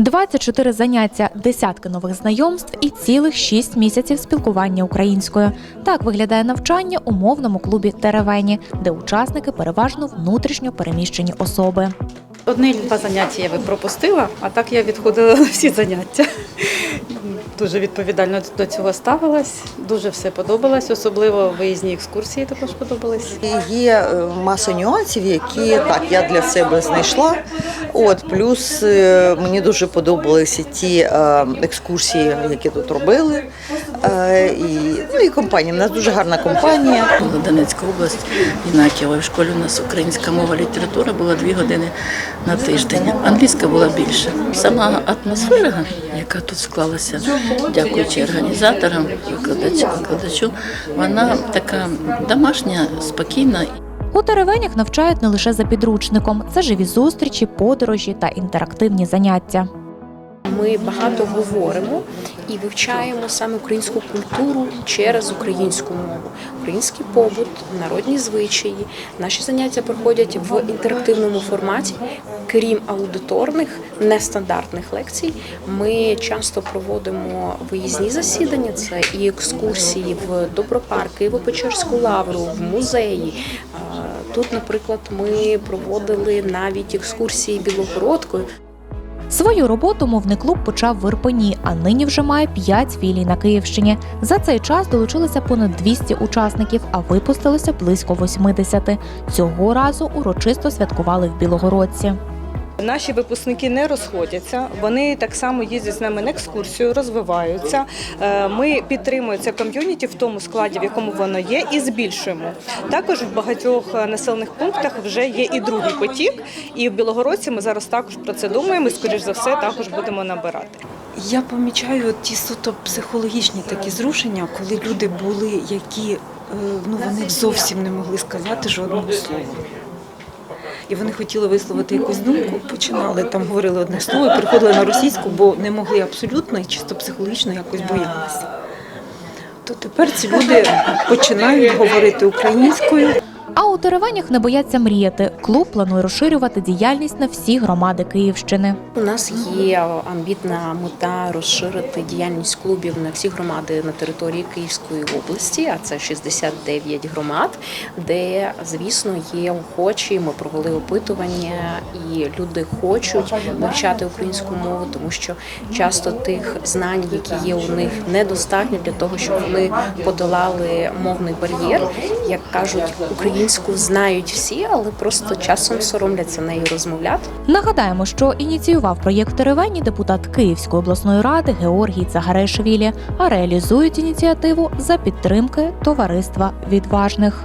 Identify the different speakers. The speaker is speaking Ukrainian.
Speaker 1: 24 заняття, десятки нових знайомств і цілих 6 місяців спілкування українською. Так виглядає навчання у мовному клубі Теревені, де учасники переважно внутрішньо переміщені особи.
Speaker 2: Одне-два заняття я би пропустила, а так я відходила на всі заняття. Дуже відповідально до цього ставилась, дуже все подобалось, особливо виїзні екскурсії також подобались.
Speaker 3: Є е, маса нюансів, які так я для себе знайшла. От плюс е, мені дуже подобалися ті е, екскурсії, які тут робили. І, ну і компанія. У нас дуже гарна компанія.
Speaker 4: Донецька область, Інаківа. В школі у нас українська мова, література була дві години на тиждень. Англійська була більше. Сама атмосфера, яка тут склалася, дякуючи організаторам, викладачу, викладачу, вона така домашня, спокійна.
Speaker 1: У Теревенях навчають не лише за підручником, це живі зустрічі, подорожі та інтерактивні заняття.
Speaker 5: Ми багато говоримо і вивчаємо саме українську культуру через українську мову, український побут, народні звичаї. Наші заняття проходять в інтерактивному форматі. Крім аудиторних нестандартних лекцій, ми часто проводимо виїзні засідання. Це і екскурсії в Добропарк, Києво-Печерську лавру, в музеї. Тут, наприклад, ми проводили навіть екскурсії Білогородкою.
Speaker 1: Свою роботу мовний клуб почав в Ірпені, а нині вже має 5 філій на Київщині. За цей час долучилося понад 200 учасників, а випустилося близько 80. Цього разу урочисто святкували в Білогородці.
Speaker 6: Наші випускники не розходяться. Вони так само їздять з нами на екскурсію, розвиваються. Е, Ми підтримуємо це ком'юніті в тому складі, в якому воно є, і збільшуємо. Також в багатьох населених пунктах вже є і другий потік. І в Білогородці ми зараз також про це думаємо. і, Скоріш за все, також будемо набирати.
Speaker 7: Я помічаю ті суто психологічні такі зрушення, коли люди були, які е, ну вони зовсім не могли сказати жодного слова. І вони хотіли висловити якусь думку, починали там говорили одне слово, і переходили на російську, бо не могли абсолютно і чисто психологічно якось боялися. То тепер ці люди починають говорити українською.
Speaker 1: У не бояться мріяти. Клуб планує розширювати діяльність на всі громади Київщини.
Speaker 5: У нас є амбітна мета розширити діяльність клубів на всі громади на території Київської області, а це 69 громад, де, звісно, є охочі. Ми провели опитування, і люди хочуть вивчати українську мову, тому що часто тих знань, які є у них, недостатньо для того, щоб вони подолали мовний бар'єр. Як кажуть, українську знають всі, але просто часом соромляться нею розмовляти.
Speaker 1: Нагадаємо, що ініціював проєкт Теревені депутат Київської обласної ради Георгій Цагарешвілі, а реалізують ініціативу за підтримки товариства відважних.